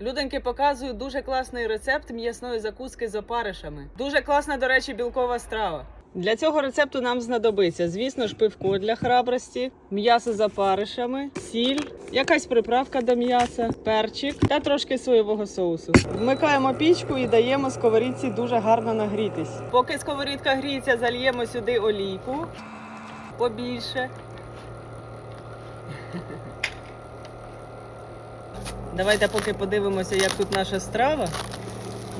Люденьки показую дуже класний рецепт м'ясної закуски з опаришами. Дуже класна, до речі, білкова страва. Для цього рецепту нам знадобиться, звісно ж, пивко для храбрості, м'ясо з опаришами, сіль, якась приправка до м'яса, перчик та трошки соєвого соусу. Вмикаємо пічку і даємо сковорідці дуже гарно нагрітись. Поки сковорідка гріється, зальємо сюди олійку побільше. Давайте поки подивимося, як тут наша страва.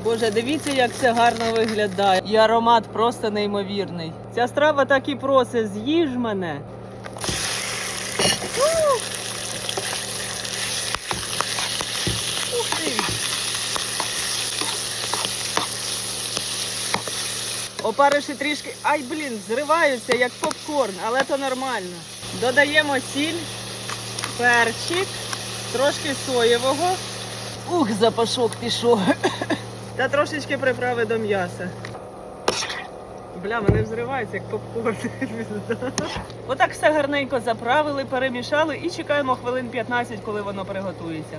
Боже, дивіться, як це гарно виглядає. І аромат просто неймовірний. Ця страва так і просить, з'їж мене. Ух! Опариші трішки, ай блін, зриваються як попкорн, але то нормально. Додаємо сіль, перчик, трошки соєвого. Ух, запашок пішов. Та трошечки приправи до м'яса. Бля, вони взриваються, як попкорн. Отак все гарненько заправили, перемішали і чекаємо хвилин 15, коли воно приготується.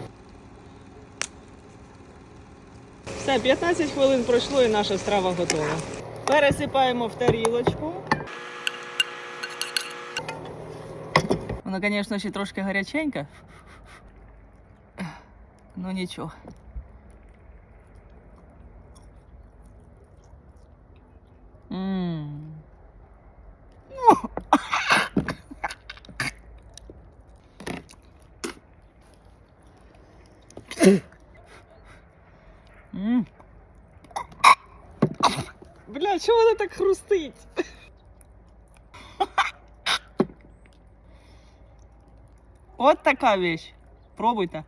Все, 15 хвилин пройшло і наша страва готова. Пересипаємо в тарілочку. Вона, звісно, ще трошки гаряченька. Ну. М. Бля, чого вона так хрустить? От така вещь. Пробуйте.